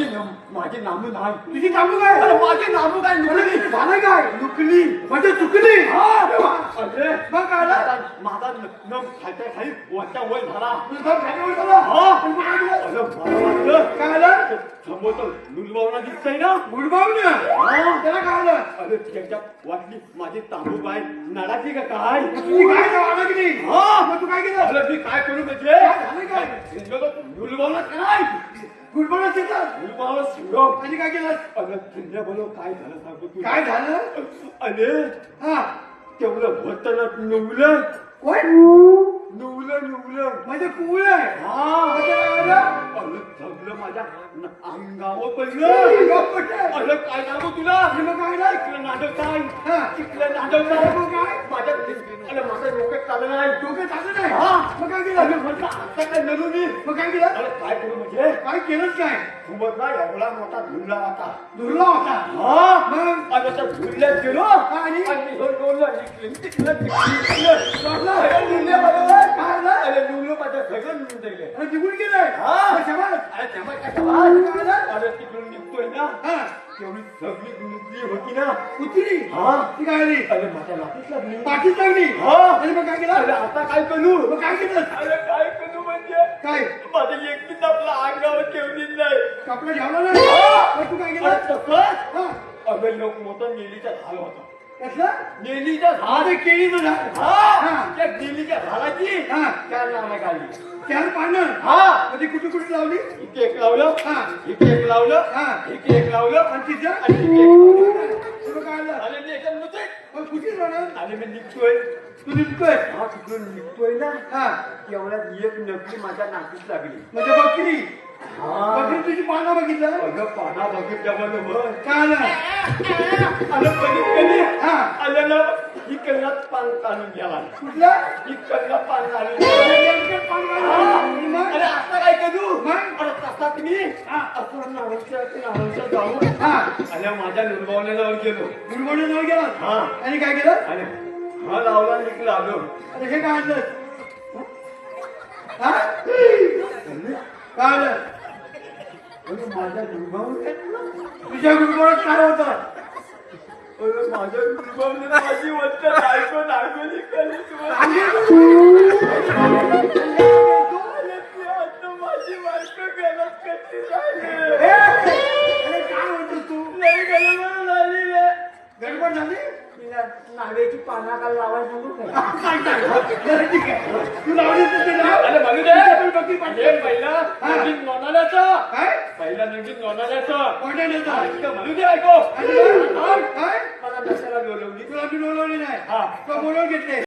माझी नम- माझी नामू नाही. तुझी कामू काय? अरे माझी नामू काय? नुकली. झालं काय? नुकली. म्हणजे चुकली. हा. अरे मग काय झालं? माझा नम खात्या खाली वरच्या वर झाला. तुझं खाली वर झालं? हा. आणि मग काय केलं? अरे मला वाटलं. काय झालं? समोर तर लुलबावना दिसतंय ना? गुडबावलं हा. त्याला काय झालं? अरे त्याच्या वाटली माझी तांबू बाय नडाची का काय? तुझी काय जावं की नाही? हा. मग तू काय केलं? अरे मी काय करू म्हणजे? झालं काय? लुलबावना काय गुडबावलं शेतात लुलबावना शिरो आणि काय केलं? अरे तुझ्या बोलो काय झालं सांगतो तू काय झालं? अरे हा. तेवढं होतं नुवलं. कोण? नुवलं नुवलं. म्हणजे आहे. हा. काय झालं? अरे सगळं माझ्या अंगावर पडलं. अंगावर पडलं. अरे काय सांगू तुला? आणि मग काय झालं? चिखलं नाटक काय? हा. चिखलं नाटक काय? माझ्या अरे माझं डोक्यात चाललं नाही डोकं चाललं नाही. मग काय केलं? म्हटलं आता काय नरू मी? मग काय केलं? अरे काय करू म्हणजे? काय केलंच काय समजला एवढा मोठा धुंडला होता. दुर्ला होता? हा? मग? आणि त्या धुंडल्यात गेलो. आणि? हे बोललो? अरे. काय झालं? अरे धुंडलं माझं सगळं निघून गेले. अरे निघून गेलंय हा. मग शाबास. अरे तेव्हा तिकडून ना? हा. तेवढी सगळी नुकली होती ना. उतरी हा. ती काय आली? अरे माझ्या नातीच लागली पाठीच लागली? हा. आणि मग काय अरे केलं आता काय करू? मग काय केलं? अरे काय करू म्हणजे? काय? माझं एकटीच आपला अंगावर ठेवलीच नाही. कपडा घ्यावला नाही तू काय अरे केलं हा. अगं लोक मोठं नेलीच्या झाड होता. कसलं? नेलीच्या झाड केळीचं झाड. हा? हा. त्या नेलीच्या झाडाची? हा. त्या नाना काढली चार पानं हा. म्हणजे कुठे कुठे लावली? इथे एक लावलं. हा. इथे एक लावलं. हा. इथे एक लावलं. आणि तिथं? आणि इथे एक लावलं. तुला काय आलं आणि मी याच्यात नुसते मग कुठे राहणार आणि मी निघतोय. तू निघतोय? हा तिकडून निघतोय ना. हा. तेवढ्यात एक नकली माझ्या नातीच लागली. म्हणजे बकरी. हा. बकरी तुझी पानं बघितलं? अगं पाना बघितल्याबरोबर काय आलं? कल्लात पान काढून गेला कुठलं ही कल्ला पान काढून? अरे आता काय करू? अरे तसाच मी असं हा. आणि माझ्या निर्भावण्याजवळ गेलो. गुडगोडे जवळ गेला? हा. आणि काय केलं? आणि हा लावला निघला आलो. अरे हे काय आणलं? काय माझ्या निर्भावने तुझ्या गुडगोडात काय होतं? माझ्या माझी वंत ऐकून ऐकून माझी बायको गलत कशी झाली काय तू नाही गलबड झाली गडबड झाली नावेची पाना काल लावायला ठीक आहे तू लावली पहिला ते काय पहिलं कोणत्या नेता म्हणू दे ऐको. मला नशाला बोलवली? तुला मी बोलवली नाही. हा. तो बोलवून घेतले.